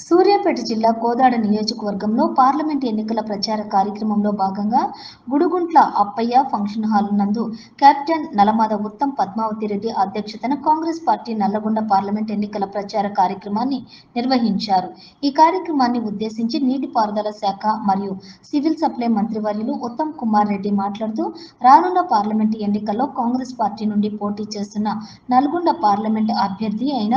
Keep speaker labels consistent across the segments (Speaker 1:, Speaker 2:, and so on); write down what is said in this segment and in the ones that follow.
Speaker 1: సూర్యాపేట జిల్లా కోదాడ నియోజకవర్గంలో పార్లమెంట్ ఎన్నికల ప్రచార కార్యక్రమంలో భాగంగా గుడుగుంట్ల అప్పయ్య ఫంక్షన్ హాల్ నందు కెప్టెన్ నలమాద ఉత్తమ్ పద్మావతి రెడ్డి అధ్యక్షతన కాంగ్రెస్ పార్టీ నల్లగొండ పార్లమెంట్ ఎన్నికల ప్రచార కార్యక్రమాన్ని నిర్వహించారు. ఈ కార్యక్రమాన్ని ఉద్దేశించి నీటిపారుదల శాఖ మరియు సివిల్ సప్లై మంత్రివర్యులు ఉత్తమ్ కుమార్ రెడ్డి మాట్లాడుతూ రానున్న పార్లమెంట్ ఎన్నికల్లో కాంగ్రెస్ పార్టీ నుండి పోటీ చేస్తున్న నల్గొండ పార్లమెంట్ అభ్యర్థి అయిన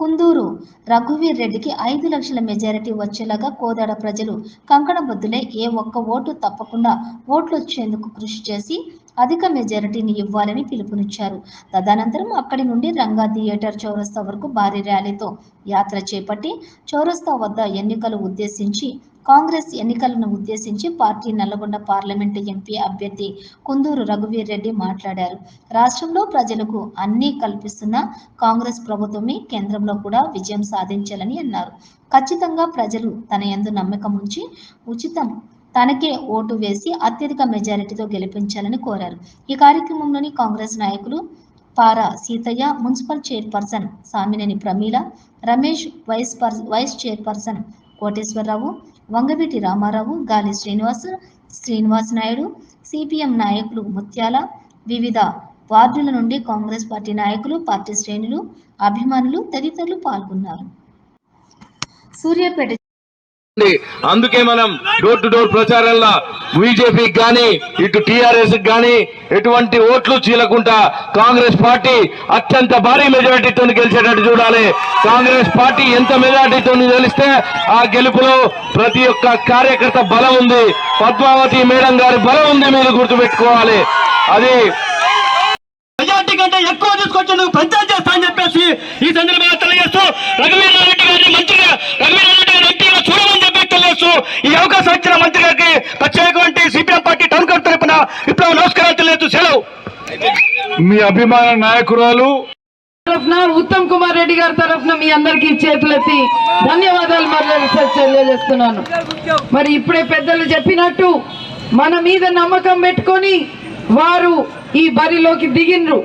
Speaker 1: కుందూరు రఘువీర్ రెడ్డికి ఐదు లక్షల మెజారిటీ వచ్చేలాగా కోదాడ ప్రజలు కంకణబద్దులే ఏ ఒక్క ఓటు తప్పకుండా ఓట్లు వచ్చేందుకు కృషి చేసి అధిక మెజారిటీని ఇవ్వాలని పిలుపునిచ్చారు. తదనంతరం అక్కడి నుండి రంగా థియేటర్ చౌరస్తా వరకు భారీ ర్యాలీతో యాత్ర చేపట్టి చౌరస్తా వద్ద ఎన్నికలు ఉద్దేశించి కాంగ్రెస్ ఎన్నికలను ఉద్దేశించి పార్టీ నల్లగొండ పార్లమెంటు ఎంపీ అభ్యర్థి కుందూరు రఘువీర్ రెడ్డి మాట్లాడారు. రాష్ట్రంలో ప్రజలకు అన్నీ కల్పిస్తున్న కాంగ్రెస్ ప్రభుత్వమే కేంద్రంలో కూడా విజయం సాధించాలని అన్నారు. ఖచ్చితంగా ప్రజలు తన యందు నమ్మకం ఉంచి ఉచితం తనకే ఓటు వేసి అత్యధిక మెజారిటీతో గెలిపించాలని కోరారు. ఈ కార్యక్రమంలోని కాంగ్రెస్ నాయకులు Para Seethaiah municipal chairperson Samineni Pramila Ramesh vice vice chairperson Koteswararao Vangaveeti Ramarao Gali Srinivas Srinivas Naidu CPM నాయకులు ముత్యాల వివిధ వార్డుల నుండి కాంగ్రెస్ పార్టీ నాయకులు పార్టీ శ్రేణులు అభిమానులు తదితరులు పాల్గొన్నారు. సూర్యాపేట
Speaker 2: అందుకే మనం డోర్ టు డోర్ ప్రచారంలో బీజేపీకి కానీ ఇటు టిఆర్ఎస్ కానీ ఎటువంటి ఓట్లు చీలకుండా కాంగ్రెస్ పార్టీ అత్యంత భారీ మెజారిటీతో గెలిచేటట్టు చూడాలి. కాంగ్రెస్ పార్టీ ఎంత మెజారిటీతో గెలిస్తే ఆ గెలుపులో ప్రతి ఒక్క కార్యకర్త బలం ఉంది. పద్మావతి మేడం గారి బలం ఉంది మీరు గుర్తుపెట్టుకోవాలి. అది
Speaker 3: మెజార్టీ కంటే ఎక్కువ తీసుకొచ్చేందుకు ప్రచారం చేస్తా అని చెప్పేసి ఈ సందర్భంగా తెలియజేస్తూ రఘువీరారెడ్డి గారిని మంత్రిగా రఘువీరారెడ్డి
Speaker 2: మీ అభిమాన నాయకురాలు
Speaker 4: తరఫున ఉత్తమ్ కుమార్ రెడ్డి గారి తరఫున మీ అందరికీ చేతులెత్తి ధన్యవాదాలు మరి తెలియజేస్తున్నాను. మరి ఇప్పుడే పెద్దలు చెప్పినట్టు మన మీద నమ్మకం పెట్టుకొని వారు ఈ బరిలోకి దిగిండ్రు.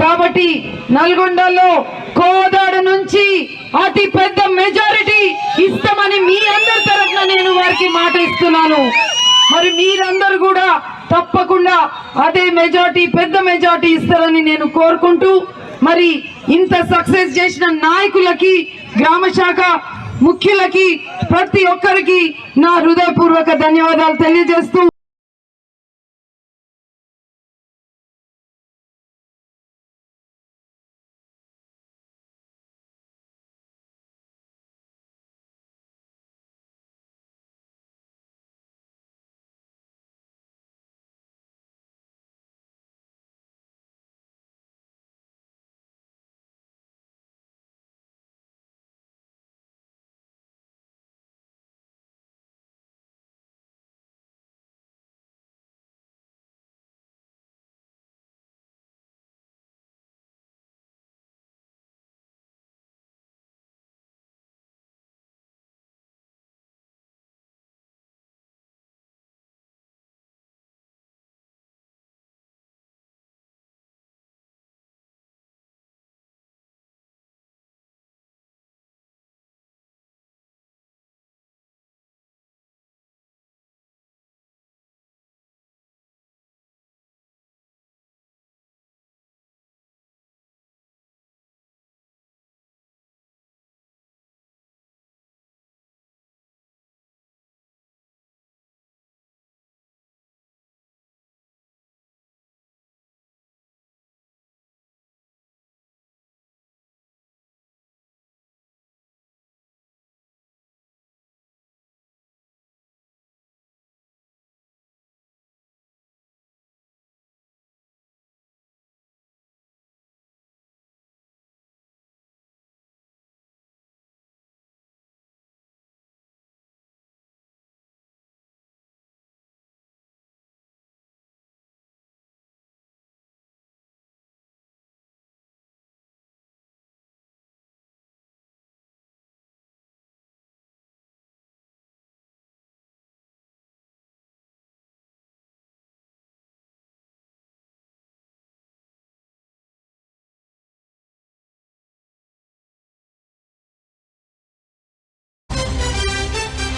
Speaker 4: కాబట్టి నల్గొండలో కోదాడ నుంచి అతి పెద్ద మెజారిటీ ఇస్తామని మీ అందరి తరఫున నేను వారికి మాట ఇస్తున్నాను. మరి మీరందరూ కూడా తప్పకుండా అదే మెజార్టీ పెద్ద మెజార్టీ ఇస్తారని నేను కోరుకుంటూ మరి ఇంత సక్సెస్ చేసిన నాయకులకి గ్రామ శాఖ ముఖ్యులకి ప్రతి ఒక్కరికి నా హృదయపూర్వక ధన్యవాదాలు తెలియజేస్తూ